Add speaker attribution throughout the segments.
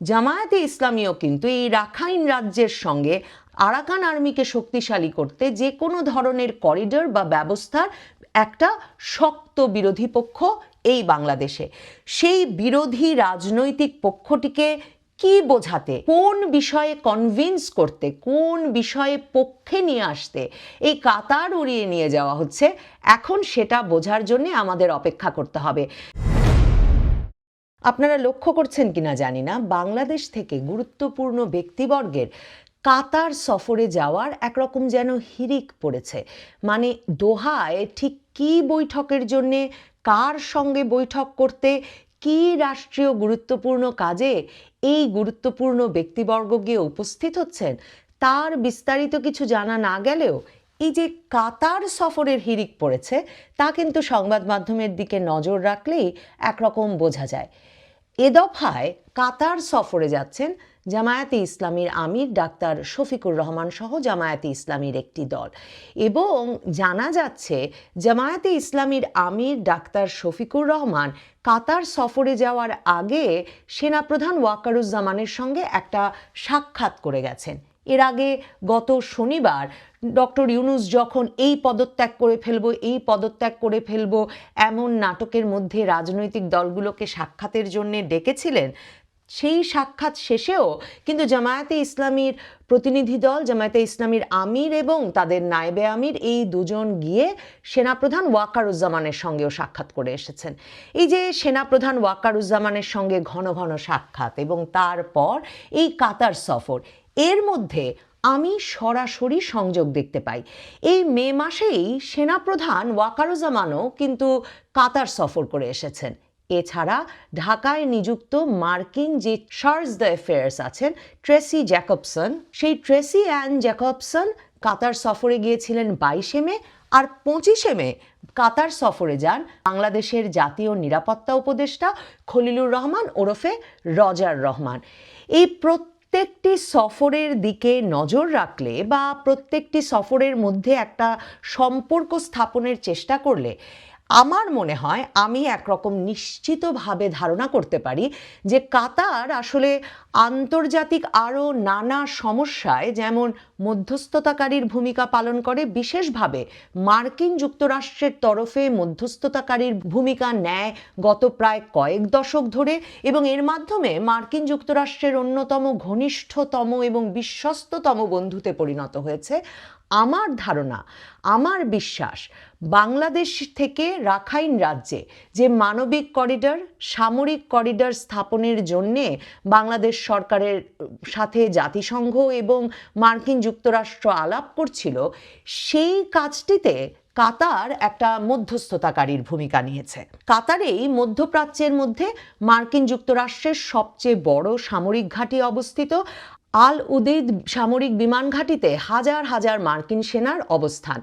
Speaker 1: জামায়াতে ইসলামীও কিন্তু এই রাখাইন রাজ্যের সঙ্গে আরাকান আর্মিকে শক্তিশালী করতে যে কোনো ধরনের করিডর বা ব্যবস্থার একটা শক্ত বিরোধী পক্ষ এই বাংলাদেশে। সেই বিরোধী রাজনৈতিক পক্ষটিকে কি বোঝাতে, কোন বিষয়ে কনভিন্স করতে, কোন বিষয়ে পক্ষে নিয়ে আসতে এই কাতার উড়িয়ে নিয়ে যাওয়া হচ্ছে, এখন সেটা বোঝার জন্য আমাদের অপেক্ষা করতে হবে। আপনারা লক্ষ্য করছেন কিনা জানি না, বাংলাদেশ থেকে গুরুত্বপূর্ণ ব্যক্তিবর্গের কাতার সফরে যাওয়ার একরকম যেন হিরিক পড়েছে। মানে দোহায় ঠিক কী বৈঠকের জন্যে, কার সঙ্গে বৈঠক করতে, কী রাষ্ট্রীয় গুরুত্বপূর্ণ কাজে এই গুরুত্বপূর্ণ ব্যক্তিবর্গ গিয়ে উপস্থিত হচ্ছেন, তার বিস্তারিত কিছু জানা না গেলেও এই যে কাতার সফরের হিরিক পড়েছে, তা কিন্তু সংবাদ মাধ্যমের দিকে নজর রাখলেই একরকম বোঝা যায়। এ দফায় কাতার সফরে যাচ্ছেন জামায়াতে ইসলামীর আমির ডাক্তার শফিকুর রহমান সহ জামায়াতে ইসলামীর একটি দল। এবং জানা যাচ্ছে, জামায়াতে ইসলামীর আমির ডাক্তার শফিকুর রহমান কাতার সফরে যাওয়ার আগে সেনাপ্রধান ওয়াকারুজ্জামানের সঙ্গে একটা সাক্ষাৎ করে গেছেন। এর আগে গত শনিবার ডক্টর ইউনুস যখন এই পদত্যাগ করে ফেলব, এই পদত্যাগ করে ফেলব এমন নাটকের মধ্যে রাজনৈতিক দলগুলোকে সাক্ষাতের জন্য ডেকেছিলেন, সেই সাক্ষাৎ শেষেও কিন্তু জামায়াতে ইসলামীর প্রতিনিধি দল, জামায়াতে ইসলামীর আমির এবং তাদের নায়েবে আমির এই দুজন গিয়ে সেনাপ্রধান ওয়াকারুজ্জামানের সঙ্গেও সাক্ষাৎ করে এসেছেন। এই যে সেনাপ্রধান ওয়াকারুজ্জামানের সঙ্গে ঘন ঘন সাক্ষাৎ এবং তারপর এই কাতার সফর এর মধ্যে আমি সরাসরি সংযোগ দেখতে পাই। এই মে মাসেই সেনাপ্রধান ওয়াকারুজ্জামানও কিন্তু কাতার সফর করে এসেছেন। এছাড়া ঢাকায় নিযুক্ত মার্কিন যে চার্জ দ্য অ্যাফেয়ার্স আছেন, ট্রেসি জ্যাকবসন, সেই ট্রেসি অ্যান জ্যাকবসন কাতার সফরে গিয়েছিলেন বাইশে মে আর পঁচিশে মে কাতার সফরে যান বাংলাদেশের জাতীয় নিরাপত্তা উপদেষ্টা খলিলুর রহমান ওরফে রজার রহমান। এই প্রত্যেকটি সফরের দিকে নজর রাখলে বা প্রত্যেকটি সফরের মধ্যে একটা সম্পর্ক স্থাপনের চেষ্টা করলে আমার মনে হয় আমি একরকম নিশ্চিতভাবে ধারণা করতে পারি যে কাতার আসলে আন্তর্জাতিক আরও নানা সমস্যায় যেমন মধ্যস্থতাকারীর ভূমিকা পালন করে, বিশেষভাবে মার্কিন যুক্তরাষ্ট্রের তরফে মধ্যস্থতাকারীর ভূমিকা নেয় গত প্রায় কয়েক দশক ধরে এবং এর মাধ্যমে মার্কিন যুক্তরাষ্ট্রের অন্যতম ঘনিষ্ঠতম এবং বিশ্বস্ততম বন্ধুতে পরিণত হয়েছে। আমার ধারণা, আমার বিশ্বাস, বাংলাদেশ থেকে রাখাইন রাজ্যে যে মানবিক করিডর, সামরিক করিডর স্থাপনের জন্যে বাংলাদেশ সরকারের, সাথে জাতিসংঘ এবং মার্কিন যুক্তরাষ্ট্র আলাপ করছিল, সেই কাজটিতে কাতার একটা মধ্যস্থতাকারীর ভূমিকা নিয়েছে। কাতারেই মধ্যপ্রাচ্যের মধ্যে মার্কিন যুক্তরাষ্ট্রের সবচেয়ে বড় সামরিক ঘাঁটি অবস্থিত। আল উদিদ সামরিক বিমান ঘাঁটিতে হাজার হাজার মার্কিন সেনার অবস্থান।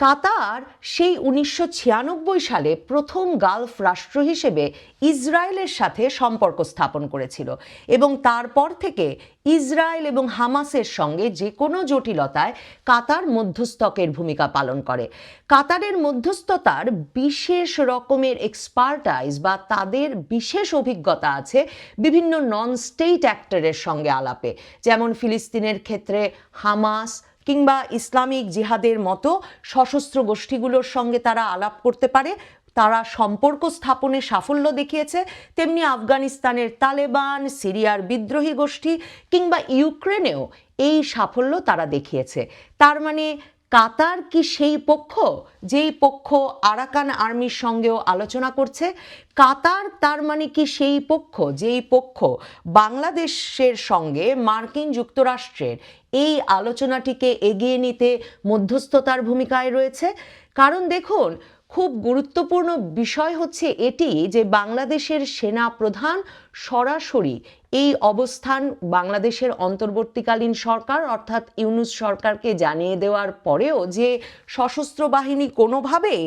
Speaker 1: কাতার সেই উনিশশো ছিয়ানব্বই সালে প্রথম গালফ রাষ্ট্র হিসেবে ইসরায়েলের সাথে সম্পর্ক স্থাপন করেছিল এবং তারপর থেকে ইসরায়েল এবং হামাসের সঙ্গে যে কোনো জটিলতায় কাতার মধ্যস্থকের ভূমিকা পালন করে। কাতারের মধ্যস্থতার বিশেষ রকমের এক্সপার্টাইজ বা তাদের বিশেষ অভিজ্ঞতা আছে বিভিন্ন নন স্টেট অ্যাক্টরের সঙ্গে আলাপে, যেমন ফিলিস্তিনের ক্ষেত্রে হামাস কিংবা ইসলামিক জিহাদের মতো সশস্ত্র গোষ্ঠীগুলোর সঙ্গে তারা আলাপ করতে পারে, তারা সম্পর্ক স্থাপনে সাফল্য দেখিয়েছে। তেমনি আফগানিস্তানের তালেবান, সিরিয়ার বিদ্রোহী গোষ্ঠী কিংবা ইউক্রেনেও এই সাফল্য তারা দেখিয়েছে। তার মানে কাতার কি সেই পক্ষ, যেই পক্ষ আরাকান আর্মির সঙ্গেও আলোচনা করছে? কাতার তার মানে কি সেই পক্ষ, যেই পক্ষ বাংলাদেশের সঙ্গে মার্কিন যুক্তরাষ্ট্রের এই আলোচনাটিকে এগিয়ে নিতে মধ্যস্থতার ভূমিকায় রয়েছে। কারণ দেখুন, খুব গুরুত্বপূর্ণ বিষয় হচ্ছে এটি যে বাংলাদেশের সেনা প্রধান সরাসরি এই অবস্থান বাংলাদেশের অন্তর্বর্তীকালীন সরকার অর্থাৎ ইউনুস সরকারকে জানিয়ে দেওয়ার পরেও যে সশস্ত্র বাহিনী কোনোভাবেই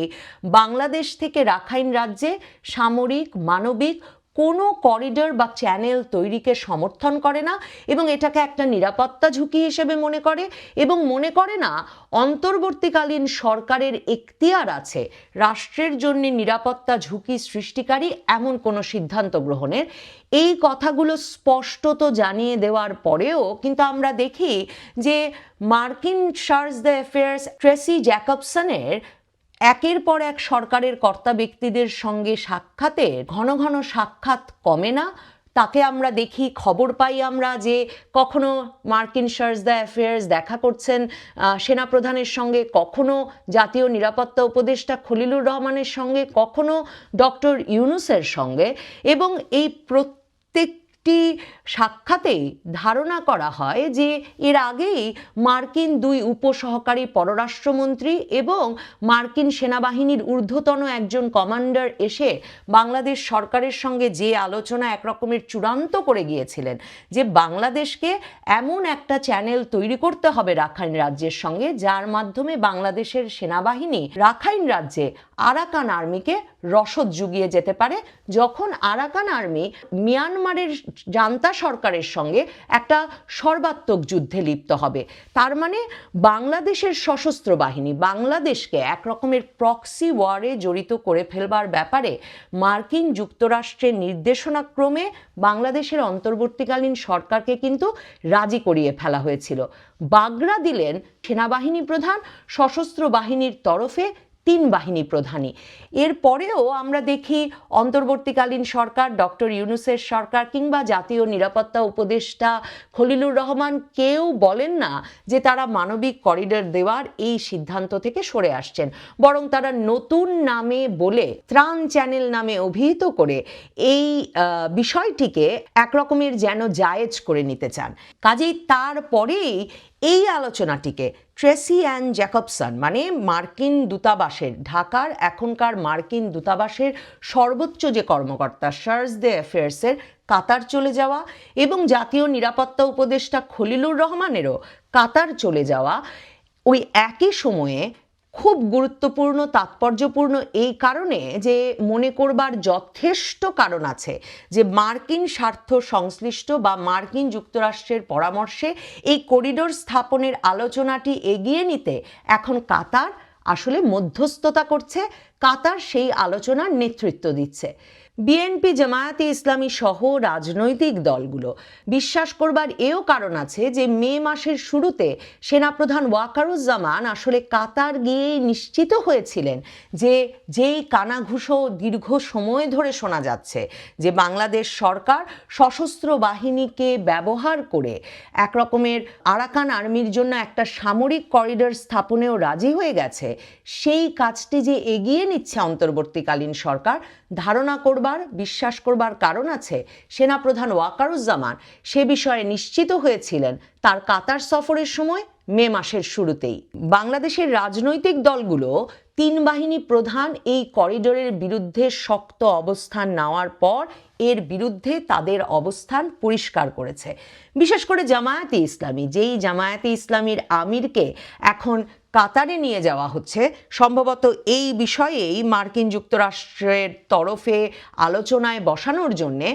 Speaker 1: বাংলাদেশ থেকে রাখাইন রাজ্যে সামরিক, মানবিক কোনো করিডর বা চ্যানেল তৈরিকে সমর্থন করে না এবং এটাকে একটা নিরাপত্তা ঝুঁকি হিসেবে মনে করে এবং মনে করে না অন্তর্বর্তীকালীন সরকারের এখতিয়ার আছে রাষ্ট্রের জন্য নিরাপত্তা ঝুঁকি সৃষ্টিকারী এমন কোনো সিদ্ধান্ত গ্রহণের। এই কথাগুলো স্পষ্টত জানিয়ে দেওয়ার পরেও কিন্তু আমরা দেখি যে মার্কিন সার্চ দ্য অ্যাফেয়ার্স ট্রেসি জ্যাকবসনের একের পর এক সরকারের কর্তা ব্যক্তিদের সঙ্গে সাক্ষাতের ঘন ঘন সাক্ষাৎ কমে না। তাকে আমরা দেখি, খবর পাই আমরা যে কখনো মার্কিন সার্চ দ্য অ্যাফেয়ার্স দেখা করছেন সেনাপ্রধানের সঙ্গে, কখনো জাতীয় নিরাপত্তা উপদেষ্টা খলিলুর রহমানের সঙ্গে, কখনো ডক্টর ইউনুসের সঙ্গে। এবং এই প্রত্যেকটি সাক্ষাতেই ধারণা করা হয় যে এর আগেই মার্কিন দুই উপসহকারী পররাষ্ট্রমন্ত্রী এবং মার্কিন সেনাবাহিনীর ঊর্ধ্বতন একজন কমান্ডার এসে বাংলাদেশ সরকারের সঙ্গে যে আলোচনা একরকমের চূড়ান্ত করে গিয়েছিলেন, যে বাংলাদেশকে এমন একটা চ্যানেল তৈরি করতে হবে রাখাইন রাজ্যের সঙ্গে, যার মাধ্যমে বাংলাদেশের সেনাবাহিনী রাখাইন রাজ্যে আরাকান আর্মিকে রসদ জুগিয়ে যেতে পারে যখন আরাকান আর্মি মিয়ানমারের জান্তা সরকারের সঙ্গে একটা সর্বাত্মক যুদ্ধে লিপ্ত হবে। তার মানে বাংলাদেশের সশস্ত্র বাহিনী বাংলাদেশকে এক রকমের প্রক্সি ওয়ারে জড়িত করে ফেলবার ব্যাপারে মার্কিন যুক্তরাষ্ট্রের নির্দেশনাক্রমে বাংলাদেশের অন্তর্বর্তীকালীন সরকারকে কিন্তু রাজি করিয়ে ফেলা হয়েছিল। বাগড়া দিলেন সেনাবাহিনী প্রধান, সশস্ত্র বাহিনীর তরফে তিন বাহিনী প্রধানই। এরপরেও আমরা দেখি অন্তর্বর্তীকালীন সরকার, ডক্টর ইউনুসের সরকার কিংবা জাতীয় নিরাপত্তা উপদেষ্টা খলিলুর রহমান কেউ বলেন না যে তারা মানবিক করিডর দেওয়ার এই সিদ্ধান্ত থেকে সরে আসছেন। বরং তারা নতুন নামে বলে, ত্রাণ চ্যানেল নামে অভিহিত করে এই বিষয়টিকে একরকমের যেন জায়েজ করে নিতে চান। কাজেই তারপরেই এই আলোচনাটিকে ট্রেসি অ্যান্ড জ্যাকবসন মানে মার্কিন দূতাবাসের, ঢাকার এখনকার মার্কিন দূতাবাসের সর্বোচ্চ যে কর্মকর্তা সার্স দে অ্যাফেয়ার্সের কাতার চলে যাওয়া এবং জাতীয় নিরাপত্তা উপদেষ্টা খলিলুর রহমানেরও কাতার চলে যাওয়া, ওই একই সময়ে খুব গুরুত্বপূর্ণ, তাৎপর্যপূর্ণ এই কারণে যে মনে করবার যথেষ্ট কারণ আছে যে মার্কিন স্বার্থ সংশ্লিষ্ট বা মার্কিন যুক্তরাষ্ট্রের পরামর্শে এই করিডোর স্থাপনের আলোচনাটি এগিয়ে নিতে এখন কাতার আসলে মধ্যস্থতা করছে, কাতার সেই আলোচনার নেতৃত্ব দিচ্ছে। বিএনপি, জামায়াতে ইসলামী সহ রাজনৈতিক দলগুলো। বিশ্বাস করবার এও কারণ আছে যে, মে মাসের শুরুতে সেনাপ্রধান ওয়াকারুজ্জামান আসলে কাতার গিয়েই নিশ্চিত হয়েছিলেন যে, যেই কানাঘুষো দীর্ঘ সময় ধরে শোনা যাচ্ছে যে, বাংলাদেশ সরকার সশস্ত্র বাহিনীকে ব্যবহার করে এক রকমের আরাকান আর্মির জন্য একটা সামরিক করিডর স্থাপনেও রাজি হয়ে গেছে, সেই কাজটি যে এগিয়ে নিচ্ছে অন্তর্বর্তীকালীন সরকার ধারণা করবার, বিশ্বাস করবার কারণ আছে সেনাপ্রধান ওয়াকারুজ্জামান। সে বিষয়ে নিশ্চিত হয়েছিলেন তার কাতার সফরের সময় মে মাসের শুরুতেই। বাংলাদেশের রাজনৈতিক দলগুলো তিন বাহিনী প্রধান এই করিডোরের বিরুদ্ধে শক্ত অবস্থান নেওয়ার পর এর বিরুদ্ধে তাদের অবস্থান পরিষ্কার করেছে। বিশেষ করে জামায়াতে ইসলামী, যেই জামায়াতে ইসলামীর আমিরকে এখন কাতারে নিয়ে যাওয়া হচ্ছে। সম্ভবত এই বিষয়েই মার্কিন যুক্তরাষ্ট্রের তরফে আলোচনায় বসানোর জন্যে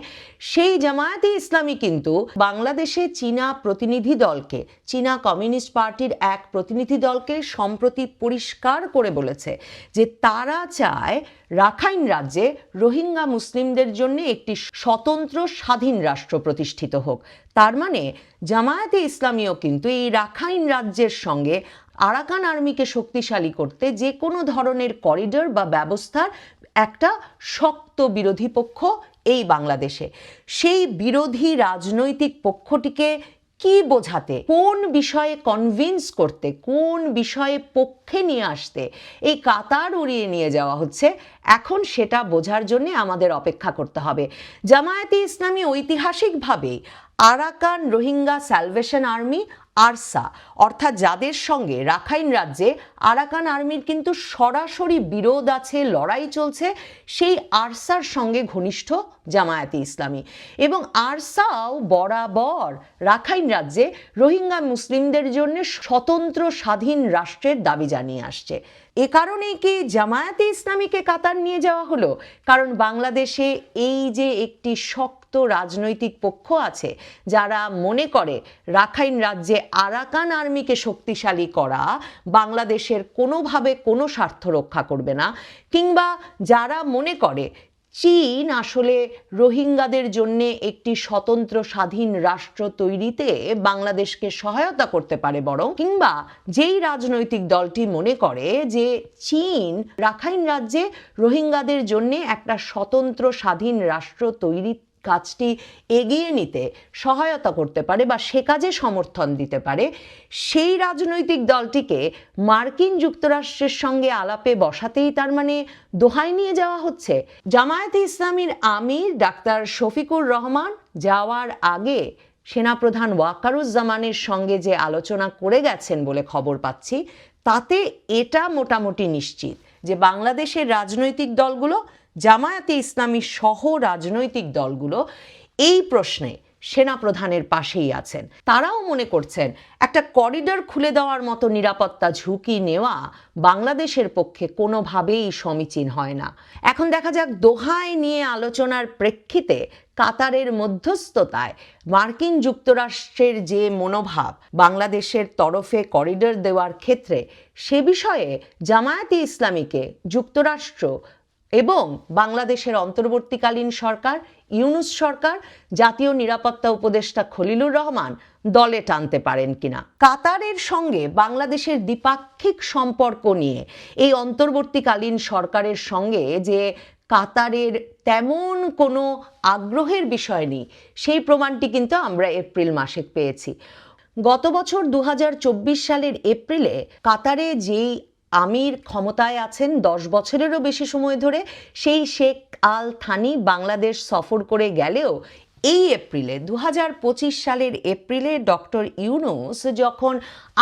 Speaker 1: সেই জামায়াতে ইসলামী কিন্তু বাংলাদেশে চীনা প্রতিনিধি দলকে, চীনা কমিউনিস্ট পার্টির এক প্রতিনিধি দলকে সম্প্রতি পরিষ্কার করে বলেছে যে তারা চায় রাখাইন রাজ্যে রোহিঙ্গা মুসলিমদের জন্য একটি স্বতন্ত্র স্বাধীন রাষ্ট্র প্রতিষ্ঠিত হোক। তার মানে জামায়াতে ইসলামীও কিন্তু এই রাখাইন রাজ্যের সঙ্গে আরাকান আর্মিকে শক্তিশালী করতে যে কোনো ধরনের করিডর বা ব্যবস্থার একটা শক্ত বিরোধী পক্ষ এই বাংলাদেশে। সেই বিরোধী রাজনৈতিক পক্ষটিকে কি বোঝাতে, কোন বিষয়ে কনভিন্স করতে, কোন বিষয়ে পক্ষে নিয়ে আসতে, এই কাতার উড়িয়ে নিয়ে যাওয়া হচ্ছে, এখন সেটা বোঝার জন্য আমাদের অপেক্ষা করতে হবে। জামায়াতে ইসলামী ঐতিহাসিকভাবে Arakan Rohingya salvation army ARSA, অর্থাৎ যাদের সঙ্গে রাখাইন রাজ্যে আরাকান আর্মির কিন্তু সরাসরি বিরোধ আছে, লড়াই চলছে, সেই আরসার সঙ্গে ঘনিষ্ঠ জামায়াতে ইসলামী। এবং আরসাও বরাবর রাখাইন রাজ্যে রোহিঙ্গা মুসলিমদের জন্য স্বতন্ত্র স্বাধীন রাষ্ট্রের দাবি জানিয়ে আসছে। এ কারণে কি জামায়াতে ইসলামীকে কাতার নিয়ে যাওয়া হলো? কারণ বাংলাদেশে এই যে একটি শক্ত রাজনৈতিক পক্ষ আছে যারা মনে করে রাখাইন রাজ্যে আরাকান আর্মিকে শক্তিশালী করা বাংলাদেশের কোনোভাবে কোনো স্বার্থ রক্ষা করবে না, কিংবা যারা মনে করে চীন আসলে রোহিঙ্গাদের জন্য একটি স্বতন্ত্র স্বাধীন রাষ্ট্র তৈরিতে বাংলাদেশকে সহায়তা করতে পারে বরং, কিংবা যেই রাজনৈতিক দলটি মনে করে যে চীন রাখাইন রাজ্যে রোহিঙ্গাদের জন্য একটা স্বতন্ত্র স্বাধীন রাষ্ট্র তৈরি কাজটি এগিয়ে নিতে সহায়তা করতে পারে বা সে কাজে সমর্থন দিতে পারে, সেই রাজনৈতিক দলটিকে মার্কিন যুক্তরাষ্ট্রের সঙ্গে আলাপে বসাতেই তার মানে দোহাই নিয়ে যাওয়া হচ্ছে। জামায়াতে ইসলামীর আমির ডাক্তার শফিকুর রহমান যাওয়ার আগে সেনাপ্রধান ওয়াকারুজ্জামানের সঙ্গে যে আলোচনা করে গেছেন বলে খবর পাচ্ছি, তাতে এটা মোটামুটি নিশ্চিত যে বাংলাদেশের রাজনৈতিক দলগুলো জামায়াতে ইসলামী সহ রাজনৈতিক দলগুলো এই প্রশ্নে সেনাপ্রধানের পাশেই আছেন। তারাও মনে করছেন, একটা করিডর খুলে দেওয়ার মতো নিরাপত্তা ঝুঁকি নেওয়া বাংলাদেশের পক্ষে কোনোভাবেই সমীচীন হয় না। এখন দেখা যাক দোহায় নিয়ে আলোচনার প্রেক্ষিতে কাতারের মধ্যস্থতায় মার্কিন যুক্তরাষ্ট্রের যে মনোভাব, বাংলাদেশের তরফে করিডর দেওয়ার ক্ষেত্রে সে বিষয়ে জামায়াতে ইসলামীকে যুক্তরাষ্ট্র এবং বাংলাদেশের অন্তর্বর্তীকালীন সরকার, ইউনুস সরকার, জাতীয় নিরাপত্তা উপদেষ্টা খলিলুর রহমান দলে টানতে পারেন কিনা। কাতারের সঙ্গে বাংলাদেশের দ্বিপাক্ষিক সম্পর্ক নিয়ে এই অন্তর্বর্তীকালীন সরকারের সঙ্গে যে কাতারের তেমন কোনো আগ্রহের বিষয় নেই, সেই প্রমাণটি কিন্তু আমরা এপ্রিল মাসে পেয়েছি। গত বছর দু হাজার চব্বিশ সালের এপ্রিলে কাতারে যেই আমির ক্ষমতায় আছেন দশ বছরেরও বেশি সময় ধরে। সেই শেখ আল থানি বাংলাদেশ সফর করে গেলেও এই এপ্রিলে দু হাজার পঁচিশ সালের এপ্রিলে ডক্টর ইউনুস যখন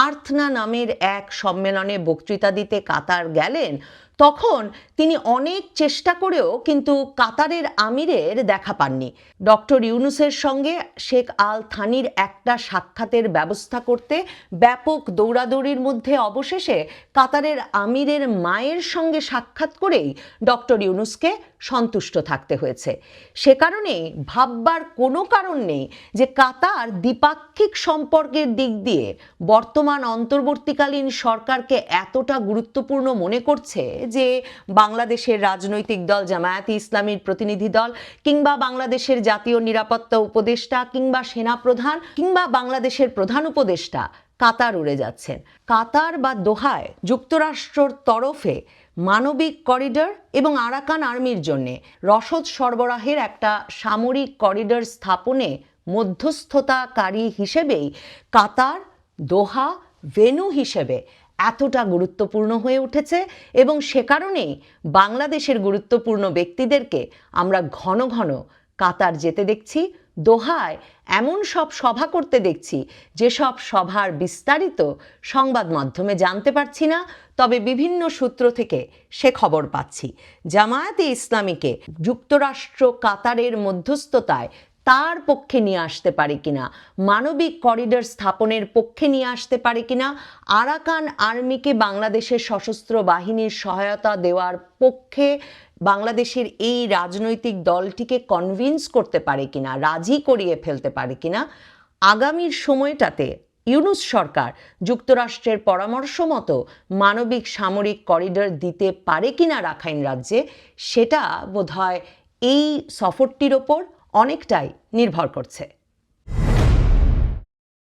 Speaker 1: আর্থনা নামের এক সম্মেলনে বক্তৃতা দিতে কাতার গেলেন, তখন তিনি অনেক চেষ্টা করেও কিন্তু কাতারের আমিরের দেখা পাননি। ডক্টর ইউনুসের সঙ্গে শেখ আল থানির একটা সাক্ষাতের ব্যবস্থা করতে ব্যাপক দৌড়াদৌড়ির মধ্যে অবশেষে কাতারের আমিরের মায়ের সঙ্গে সাক্ষাৎ করেই ডক্টর ইউনুসকে সন্তুষ্ট থাকতে হয়েছে। সে কারণে ভাববার কোনো কারণ নেই যে কাতার দ্বিপাক্ষিক সম্পর্কের দিক দিয়ে বর্তমান অন্তর্বর্তীকালীন সরকারকে এতটা গুরুত্বপূর্ণ মনে করছে যে বাংলাদেশের রাজনৈতিক দল, জামায়াতি ইসলামীর প্রতিনিধি দল কিংবা বাংলাদেশের জাতীয় নিরাপত্তা উপদেষ্টা কিংবা সেনাপ্রধান কিংবা বাংলাদেশের প্রধান উপদেষ্টা কাতার উড়ে যাচ্ছেন। কাতার বা দোহায় যুক্তরাষ্ট্রর তরফে মানবিক করিডর এবং আরাকান আর্মির জন্য রসদ সরবরাহের একটা সামরিক করিডর স্থাপনে মধ্যস্থতাকারী হিসেবেই কাতার, দোহা, ভেনু হিসেবে এতটা গুরুত্বপূর্ণ হয়ে উঠেছে এবং সে কারণেই বাংলাদেশের গুরুত্বপূর্ণ ব্যক্তিদেরকে আমরা ঘন ঘন কাতার যেতে দেখছি, দোহায় এমন সব সভা করতে দেখছি, যেসব সভার বিস্তারিত সংবাদ মাধ্যমে জানতে পারছি না, তবে বিভিন্ন সূত্র থেকে সে খবর পাচ্ছি। জামায়াতে ইসলামীকে যুক্তরাষ্ট্র, কাতারের মধ্যস্থতায় তার পক্ষে নিয়ে আসতে পারে কিনা? মানবিক করিডর স্থাপনের পক্ষে নিয়ে আসতে পারে কিনা? আরাকান আর্মিকে বাংলাদেশের সশস্ত্র বাহিনীর সহায়তা দেওয়ার পক্ষে বাংলাদেশের এই রাজনৈতিক দলটিকে কনভিন্স করতে পারে কিনা? রাজি করিয়ে ফেলতে পারে কিনা? আগামীর সময়টাতে ইউনুস সরকার যুক্তরাষ্ট্রের পরামর্শ মতো মানবিক সামরিক করিডর দিতে পারে কিনা রাখাইন রাজ্যে, সেটা বোধহয় এই সফরটির ওপর অনেকটাই নির্ভর করছে।